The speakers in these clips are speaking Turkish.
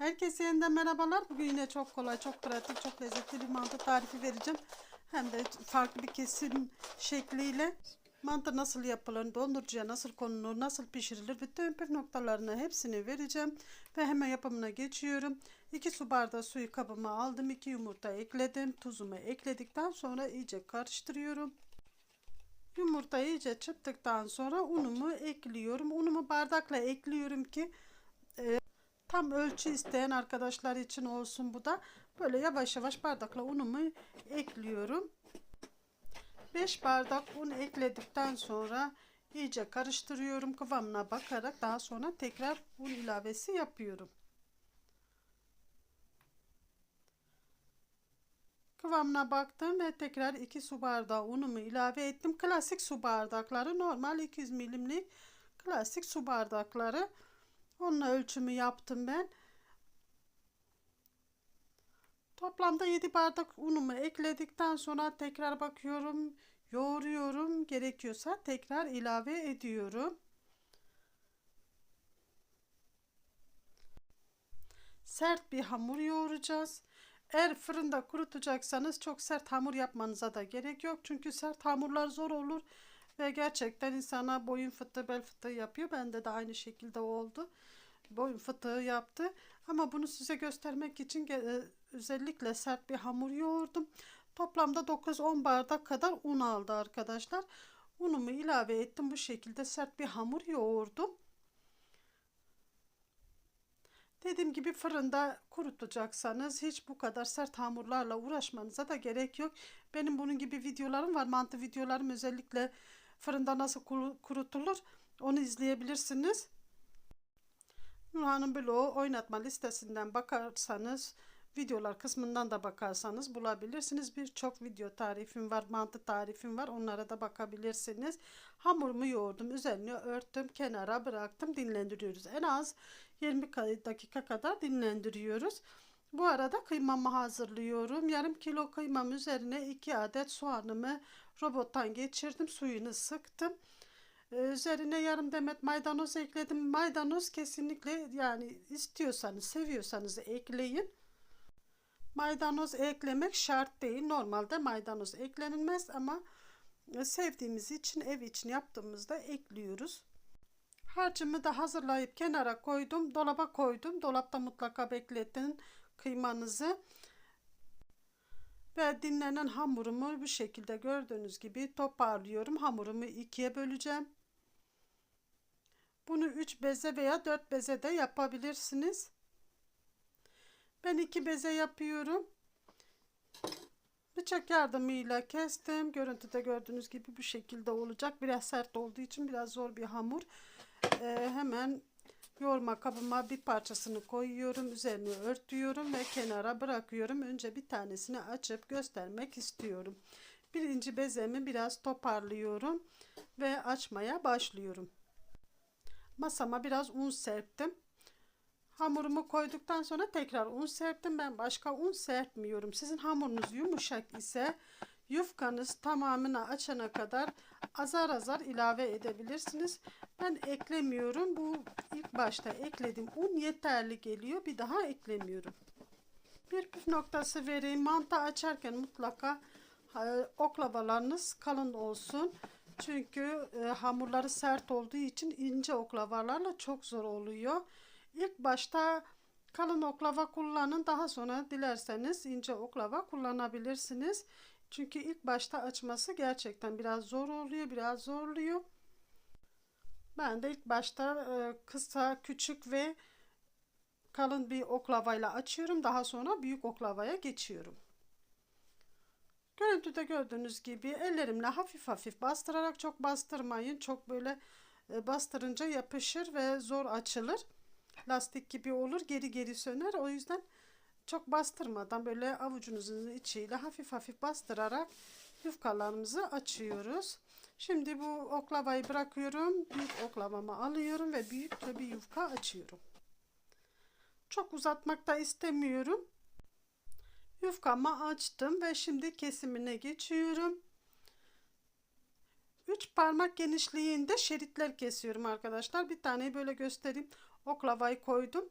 Herkese yeniden merhabalar. Bugün yine çok kolay, çok pratik, çok lezzetli bir mantı tarifi vereceğim. Hem de farklı bir kesim şekliyle mantı nasıl yapılır, dondurucuya nasıl konulur, nasıl pişirilir bütün püf noktalarını hepsini vereceğim. Ve hemen yapımına geçiyorum. 2 su bardağı suyu kabıma aldım. 2 yumurta ekledim. Tuzumu ekledikten sonra iyice karıştırıyorum. Yumurtayı iyice çırptıktan sonra unumu ekliyorum. Unumu bardakla ekliyorum ki Tam ölçü isteyen arkadaşlar için olsun bu da. Böyle yavaş yavaş bardakla unumu ekliyorum. 5 bardak un ekledikten sonra iyice karıştırıyorum. Kıvamına bakarak daha sonra tekrar un ilavesi yapıyorum. Kıvamına baktım ve tekrar 2 su bardağı unumu ilave ettim. Klasik su bardakları normal 200 milimlik klasik su bardakları. Onunla ölçümü yaptım ben. Toplamda 7 bardak unumu ekledikten sonra tekrar bakıyorum, yoğuruyorum. Gerekiyorsa tekrar ilave ediyorum. Sert bir hamur yoğuracağız. Eğer fırında kurutacaksanız çok sert hamur yapmanıza da gerek yok. Çünkü sert hamurlar zor olur ve gerçekten insana boyun fıtığı, bel fıtığı yapıyor. Bende de aynı şekilde oldu boyun fıtığı yaptı. Ama bunu size göstermek için e, özellikle sert bir hamur yoğurdum. Toplamda 9-10 bardak kadar un aldı arkadaşlar. Unumu ilave ettim. Bu şekilde sert bir hamur yoğurdum. Dediğim gibi fırında kurutacaksanız hiç bu kadar sert hamurlarla uğraşmanıza da gerek yok. Benim bunun gibi videolarım var. Mantı videolarım özellikle fırında nasıl kurutulur onu izleyebilirsiniz. Nurhan'ın bloğu oynatma listesinden bakarsanız videolar kısmından da bakarsanız bulabilirsiniz. Birçok video tarifim var, mantı tarifim var. Onlara da bakabilirsiniz. Hamurumu yoğurdum, üzerine örttüm, kenara bıraktım, dinlendiriyoruz. En az 20 dakika kadar dinlendiriyoruz. Bu arada kıymamı hazırlıyorum. Yarım kilo kıymam üzerine 2 adet soğanımı robottan geçirdim. Suyunu sıktım. Ee, üzerine yarım demet maydanoz ekledim. Maydanoz kesinlikle yani istiyorsanız, seviyorsanız ekleyin. Maydanoz eklemek şart değil. Normalde maydanoz eklenilmez ama e, sevdiğimiz için ev için yaptığımızda ekliyoruz. Harcımı da hazırlayıp kenara koydum. Dolaba koydum. Dolapta mutlaka bekletin kıymanızı. Ve dinlenen hamurumu bu şekilde gördüğünüz gibi toparlıyorum. Hamurumu ikiye böleceğim. Bunu 3 beze veya 4 beze de yapabilirsiniz. Ben 2 beze yapıyorum. Bıçak yardımıyla kestim. Görüntüde gördüğünüz gibi bu şekilde olacak. Biraz sert olduğu için biraz zor bir hamur. Ee, hemen yoğurma kabıma bir parçasını koyuyorum. Üzerine örtüyorum ve kenara bırakıyorum. Önce bir tanesini açıp göstermek istiyorum. Birinci bezemi biraz toparlıyorum ve açmaya başlıyorum. Masama biraz un serptim. Hamurumu koyduktan sonra tekrar un serptim. Ben başka un serpmiyorum. Sizin hamurunuz yumuşak ise yufkanız tamamını açana kadar azar azar ilave edebilirsiniz. Ben eklemiyorum. Bu ilk başta ekledim. Un yeterli geliyor. Bir daha eklemiyorum. Bir püf noktası vereyim. Mantı açarken mutlaka oklavalarınız kalın olsun. Çünkü e, hamurları sert olduğu için ince oklavalarla çok zor oluyor. İlk başta kalın oklava kullanın. Daha sonra dilerseniz ince oklava kullanabilirsiniz. Çünkü ilk başta açması gerçekten biraz zor oluyor, biraz zorluyor. Ben de ilk başta e, kısa, küçük ve kalın bir oklavayla açıyorum. Daha sonra büyük oklavaya geçiyorum. Görüntüde gördüğünüz gibi ellerimle hafif hafif bastırarak çok bastırmayın. Çok böyle e, bastırınca yapışır ve zor açılır. Lastik gibi olur geri geri söner. O yüzden çok bastırmadan böyle avucunuzun içiyle hafif hafif bastırarak yufkalarımızı açıyoruz. Şimdi bu oklavayı bırakıyorum. Büyük oklavamı alıyorum ve büyük bir yufka açıyorum. Çok uzatmak da istemiyorum. Yufkamı açtım ve şimdi kesimine geçiyorum. 3 parmak genişliğinde şeritler kesiyorum arkadaşlar. Bir tane böyle göstereyim. Oklavayı koydum.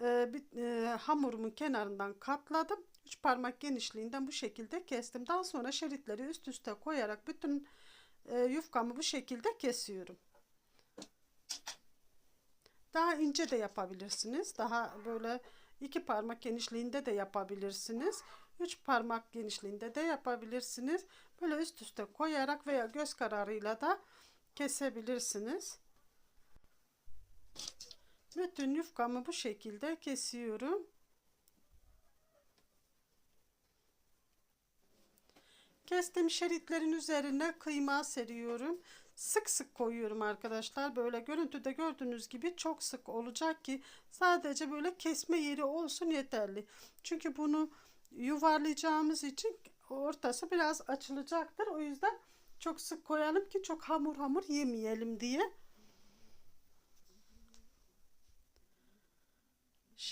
E, bir, e, hamurumun kenarından katladım. 3 parmak genişliğinden bu şekilde kestim. Daha sonra şeritleri üst üste koyarak bütün e, yufkamı bu şekilde kesiyorum. Daha ince de yapabilirsiniz. Daha böyle iki parmak genişliğinde de yapabilirsiniz. Üç parmak genişliğinde de yapabilirsiniz. Böyle üst üste koyarak veya göz kararıyla da kesebilirsiniz. Bütün yufkamı bu şekilde kesiyorum. Kestim şeritlerin üzerine kıyma seriyorum. Sık sık koyuyorum arkadaşlar. Böyle görüntüde gördüğünüz gibi çok sık olacak ki sadece böyle kesme yeri olsun yeterli. Çünkü bunu yuvarlayacağımız için ortası biraz açılacaktır. O yüzden çok sık koyalım ki çok hamur hamur yemeyelim diye.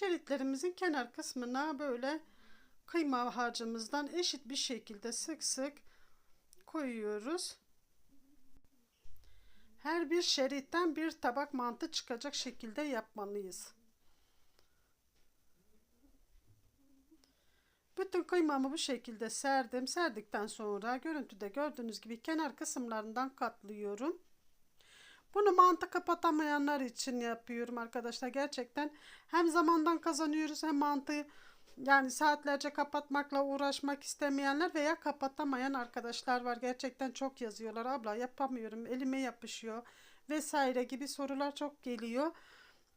Şeritlerimizin kenar kısmına böyle kıyma harcımızdan eşit bir şekilde sık sık koyuyoruz. Her bir şeritten bir tabak mantı çıkacak şekilde yapmalıyız. Bütün kıymamı bu şekilde serdim. Serdikten sonra görüntüde gördüğünüz gibi kenar kısımlarından katlıyorum. Bunu mantı kapatamayanlar için yapıyorum arkadaşlar. Gerçekten hem zamandan kazanıyoruz hem mantıyı yani saatlerce kapatmakla uğraşmak istemeyenler veya kapatamayan arkadaşlar var. Gerçekten çok yazıyorlar. Abla yapamıyorum, elime yapışıyor vesaire gibi sorular çok geliyor.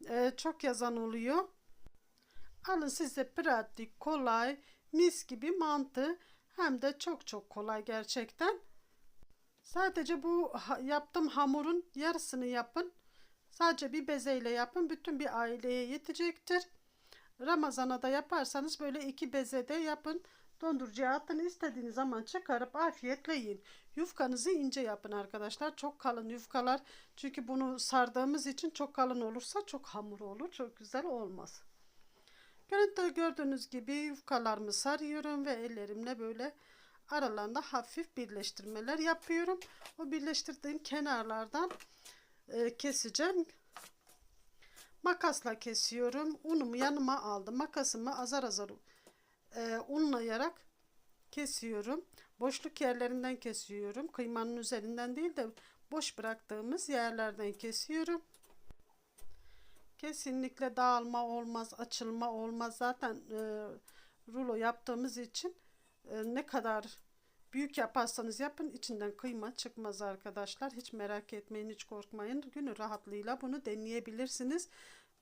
Ee, çok yazan oluyor. Alın size pratik, kolay, mis gibi mantı hem de çok çok kolay gerçekten. Sadece bu yaptığım hamurun yarısını yapın. Sadece bir bezeyle yapın. Bütün bir aileye yetecektir. Ramazana da yaparsanız böyle iki bezede yapın. Dondurucuya atın istediğiniz zaman çıkarıp afiyetle yiyin. Yufkanızı ince yapın arkadaşlar. Çok kalın yufkalar. Çünkü bunu sardığımız için çok kalın olursa çok hamur olur. Çok güzel olmaz. Görüntüde gördüğünüz gibi yufkalarımı sarıyorum ve ellerimle böyle aralarında hafif birleştirmeler yapıyorum. O birleştirdiğim kenarlardan e, keseceğim. Makasla kesiyorum. Unumu yanıma aldım. Makasımı azar azar e, unlayarak kesiyorum. Boşluk yerlerinden kesiyorum. Kıymanın üzerinden değil de boş bıraktığımız yerlerden kesiyorum. Kesinlikle dağılma olmaz, açılma olmaz. Zaten e, rulo yaptığımız için e, ne kadar büyük yaparsanız yapın içinden kıyma çıkmaz arkadaşlar. Hiç merak etmeyin, hiç korkmayın. Günü rahatlığıyla bunu deneyebilirsiniz.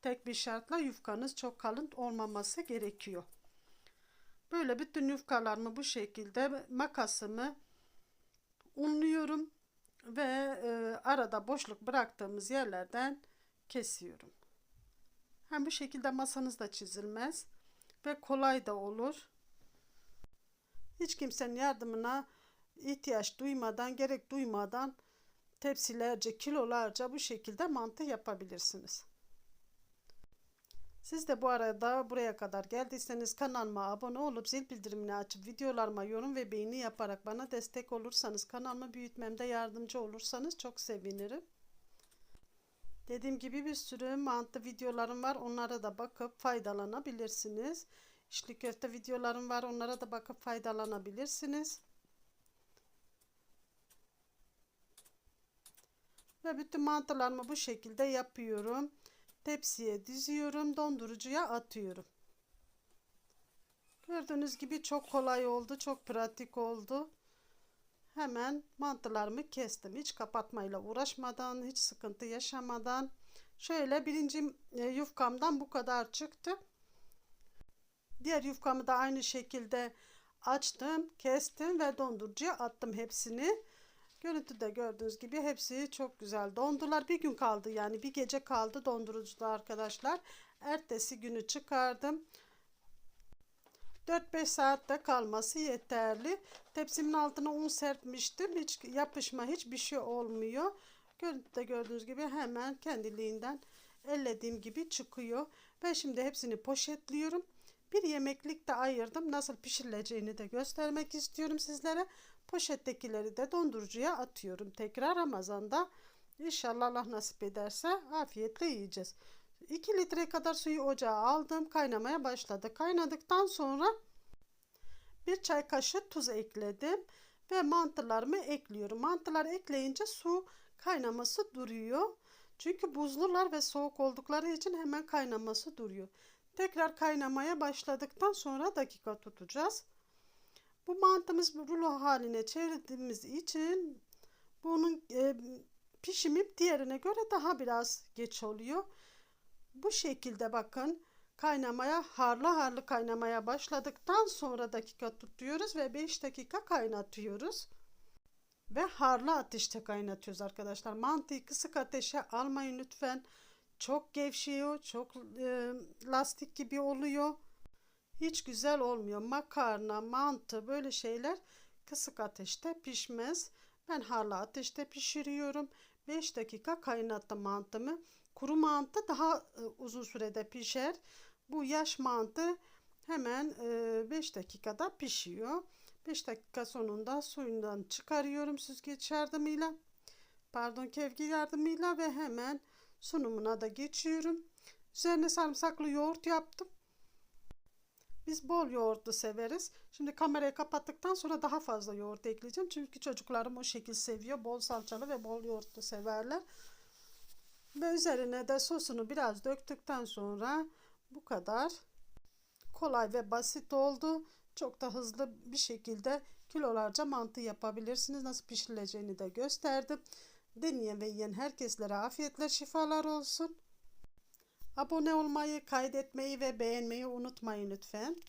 Tek bir şartla yufkanız çok kalın olmaması gerekiyor. Böyle bütün yufkalarımı bu şekilde makasımı unluyorum ve e, arada boşluk bıraktığımız yerlerden kesiyorum. Hem bu şekilde masanız da çizilmez ve kolay da olur. Hiç kimsenin yardımına ihtiyaç duymadan, gerek duymadan tepsilerce, kilolarca bu şekilde mantı yapabilirsiniz. Siz de bu arada buraya kadar geldiyseniz kanalıma abone olup zil bildirimini açıp videolarıma yorum ve beğeni yaparak bana destek olursanız kanalımı büyütmemde yardımcı olursanız çok sevinirim. Dediğim gibi bir sürü mantı videolarım var. Onlara da bakıp faydalanabilirsiniz. İçli köfte videolarım var. Onlara da bakıp faydalanabilirsiniz. Ve bütün mantılarımı bu şekilde yapıyorum. Tepsiye diziyorum. Dondurucuya atıyorum. Gördüğünüz gibi çok kolay oldu. Çok pratik oldu. Hemen mantılarımı kestim. Hiç kapatmayla uğraşmadan, hiç sıkıntı yaşamadan. Şöyle birinci e, yufkamdan bu kadar çıktı. Diğer yufkamı da aynı şekilde açtım, kestim ve dondurucuya attım hepsini. Görüntüde gördüğünüz gibi hepsi çok güzel dondular. Bir gün kaldı yani bir gece kaldı dondurucuda arkadaşlar. Ertesi günü çıkardım. 4-5 saatte kalması yeterli. Tepsimin altına un serpmiştim. Hiç yapışma hiçbir şey olmuyor. Görüntüde gördüğünüz gibi hemen kendiliğinden ellediğim gibi çıkıyor. Ben şimdi hepsini poşetliyorum. Bir yemeklik de ayırdım. Nasıl pişirileceğini de göstermek istiyorum sizlere. Poşettekileri de dondurucuya atıyorum. Tekrar Ramazan'da inşallah Allah nasip ederse afiyetle yiyeceğiz. 2 litre kadar suyu ocağa aldım. Kaynamaya başladı. Kaynadıktan sonra bir çay kaşığı tuz ekledim ve mantılarımı ekliyorum. Mantılar ekleyince su kaynaması duruyor. Çünkü buzlular ve soğuk oldukları için hemen kaynaması duruyor. Tekrar kaynamaya başladıktan sonra dakika tutacağız. Bu mantımız rulo haline çevirdiğimiz için bunun e, pişimi diğerine göre daha biraz geç oluyor. Bu şekilde bakın kaynamaya harlı harlı kaynamaya başladıktan sonra dakika tutuyoruz ve 5 dakika kaynatıyoruz. Ve harlı ateşte kaynatıyoruz arkadaşlar. Mantıyı kısık ateşe almayın lütfen. Çok gevşiyor, çok e, lastik gibi oluyor. Hiç güzel olmuyor. Makarna, mantı böyle şeyler kısık ateşte pişmez. Ben harlı ateşte pişiriyorum. 5 dakika kaynattım mantımı. Kuru mantı daha e, uzun sürede pişer. Bu yaş mantı hemen 5 e, dakikada pişiyor. 5 dakika sonunda suyundan çıkarıyorum süzgeç yardımıyla. Pardon kevgir yardımıyla ve hemen sunumuna da geçiyorum. Üzerine sarımsaklı yoğurt yaptım. Biz bol yoğurtlu severiz. Şimdi kamerayı kapattıktan sonra daha fazla yoğurt ekleyeceğim. Çünkü çocuklarım o şekil seviyor. Bol salçalı ve bol yoğurtlu severler. Ve üzerine de sosunu biraz döktükten sonra bu kadar kolay ve basit oldu. Çok da hızlı bir şekilde kilolarca mantı yapabilirsiniz. Nasıl pişirileceğini de gösterdim. Deneyen ve yiyen herkeslere afiyetler şifalar olsun. Abone olmayı, kaydetmeyi ve beğenmeyi unutmayın lütfen.